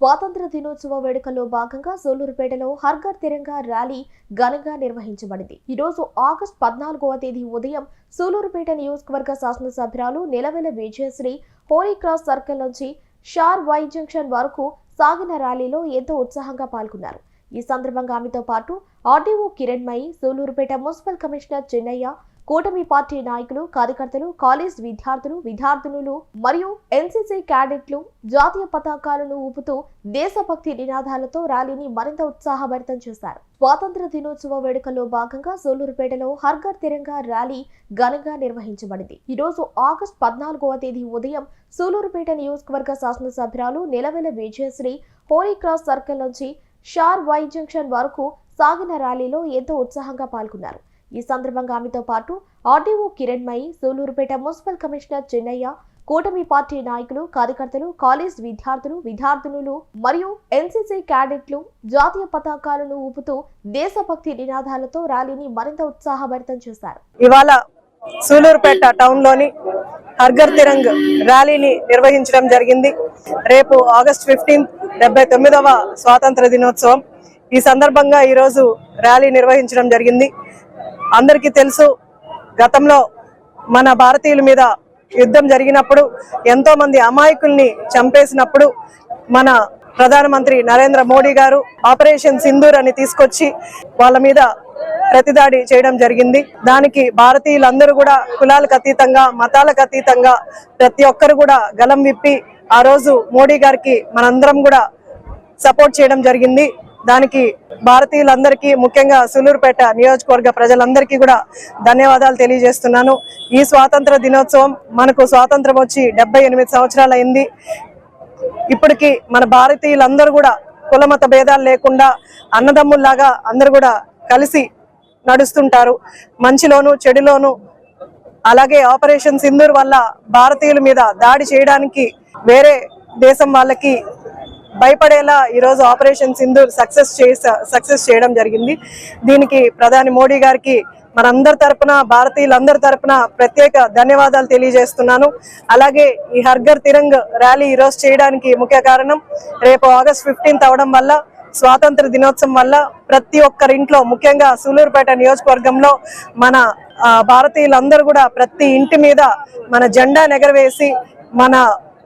స్వాతంత్ర దినోత్సవ వేడుకల్లో భాగంగా సోలూరుపేటలో హర్ఘర్ తిరంగా ర్యాలీ ఘనంగా నిర్వహించబడింది. ఈ రోజు ఆగస్టు పద్నాలుగవ తేదీ ఉదయం సూలూరుపేట నియోజకవర్గ శాసనసభ్యురాలు Nelavala Vijayasree Holy Cross circle నుంచి షార్ వై జంక్షన్ వరకు సాగిన ర్యాలీలో ఎంతో ఉత్సాహంగా పాల్గొన్నారు. ఈ సందర్భంగా ఆమెతో పాటు RDO Kiranmayi Sullurpeta municipal commissioner Chennaiah కూటమి పార్టీ నాయకులు కార్యకర్తలు కాలేజ్ విద్యార్థులు విద్యార్థినులు మరియు ఎన్సీసీ క్యాడెట్లు జాతీయ పతాకాలను ఊపుతూ దేశభక్తి నినాదాలతో ర్యాలీని మరింత ఉత్సాహభరితం చేశారు. స్వాతంత్ర దినోత్సవ వేడుకల్లో భాగంగా సోలూరుపేటలో హర్ఘర్ తిరంగా ర్యాలీ ఘనంగా నిర్వహించబడింది. ఈ రోజు ఆగస్టు పద్నాలుగవ తేదీ ఉదయం సూలూరుపేట నియోజకవర్గ శాసనసభ్యురాలు Nelavala Vijayasree Holy Cross circle నుంచి షార్ వై జంక్షన్ వరకు సాగిన ర్యాలీలో ఎంతో ఉత్సాహంగా పాల్గొన్నారు. ఈ సందర్భంగా ఆమెతో పాటు RDO Kiranmayi Sullurpeta municipal commissioner Chennaiah కూటమి పార్టీ నాయకులు కార్యకర్తలు కాలేజ్ విద్యార్థులు విద్యార్థినులు మరియు ఎన్సీసీ క్యాడెట్లు జాతీయ పతాకాలను ఊపుతూ దేశభక్తి నినాదాలతో ర్యాలీని మరింత ఉత్సాహభరితం చేశారు. ఇవాళ సూలూరుపేట టౌన్లోని తిరంగ్ ర్యాలీని నిర్వహించడం జరిగింది. రేపు ఆగస్ట్ ఫిఫ్టీన్త్ డెబ్బై తొమ్మిదవ స్వాతంత్ర దినోత్సవం. ఈ సందర్భంగా ఈరోజు ర్యాలీ నిర్వహించడం జరిగింది. అందరికీ తెలుసు గతంలో మన భారతీయుల మీద యుద్ధం జరిగినప్పుడు ఎంతో మంది అమాయకుల్ని చంపేసినప్పుడు మన ప్రధానమంత్రి నరేంద్ర మోడీ గారు ఆపరేషన్ సింధూర్ అని తీసుకొచ్చి వాళ్ళ మీద ప్రతిదాడి చేయడం జరిగింది. దానికి భారతీయులందరూ కూడా కులాలకు అతీతంగా మతాలకు అతీతంగా ప్రతి ఒక్కరు కూడా గలం విప్పి ఆ రోజు మోడీ గారికి మనందరం కూడా సపోర్ట్ చేయడం జరిగింది. దానికి భారతీయులందరికీ ముఖ్యంగా సులూరుపేట నియోజకవర్గ ప్రజలందరికీ కూడా ధన్యవాదాలు తెలియజేస్తున్నాను. ఈ స్వాతంత్ర దినోత్సవం మనకు స్వాతంత్రం వచ్చి డెబ్బై ఎనిమిది సంవత్సరాలు అయింది ఇప్పటికీ మన భారతీయులందరూ కూడా కులమత భేదాలు లేకుండా అన్నదమ్ముల్లాగా అందరూ కూడా కలిసి నడుస్తుంటారు. మంచిలోను చెడులోను. అలాగే ఆపరేషన్ సింధూర్ వల్ల భారతీయుల మీద దాడి చేయడానికి వేరే దేశం వాళ్ళకి భయపడేలా ఈరోజు ఆపరేషన్ సింధూర్ సక్సెస్ చేసా సక్సెస్ చేయడం జరిగింది. దీనికి ప్రధాని మోడీ గారికి మనందరి తరపున భారతీయులందరి తరపున ప్రత్యేక ధన్యవాదాలు తెలియజేస్తున్నాను. అలాగే ఈ హర్ఘర్ తిరంగ్ ర్యాలీ ఈరోజు చేయడానికి ముఖ్య కారణం రేపు ఆగస్ట్ ఫిఫ్టీన్త్ అవడం వల్ల స్వాతంత్ర దినోత్సవం వల్ల ప్రతి ఒక్కరి ఇంట్లో ముఖ్యంగా సూలూరుపేట నియోజకవర్గంలో మన భారతీయులందరూ కూడా ప్రతి ఇంటి మీద మన జెండా నెగరవేసి మన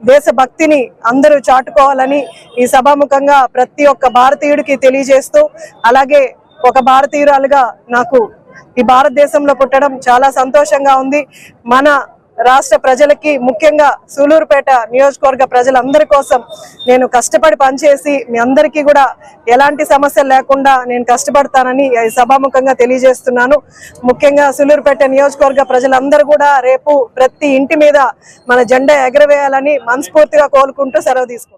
దేశభక్తిని అందరూ చాటుకోవాలని ఈ సభాముఖంగా ప్రతి ఒక్క భారతీయుడికి తెలియజేస్తూ అలాగే ఒక భారతీయురాలుగా నాకు ఈ భారతదేశంలో పుట్టడం చాలా సంతోషంగా ఉంది. మన రాష్ట్ర ప్రజలకి ముఖ్యంగా సూలూరుపేట నియోజకవర్గ ప్రజలందరి కోసం నేను కష్టపడి పనిచేసి మీ అందరికీ కూడా ఎలాంటి సమస్యలు లేకుండా నేను కష్టపడతానని సభాముఖంగా తెలియజేస్తున్నాను. ముఖ్యంగా సూలూరుపేట నియోజకవర్గ ప్రజలందరూ కూడా రేపు ప్రతి ఇంటి మీద మన జెండా ఎగరవేయాలని మనస్ఫూర్తిగా కోరుకుంటూ సెలవు తీసుకుంటాను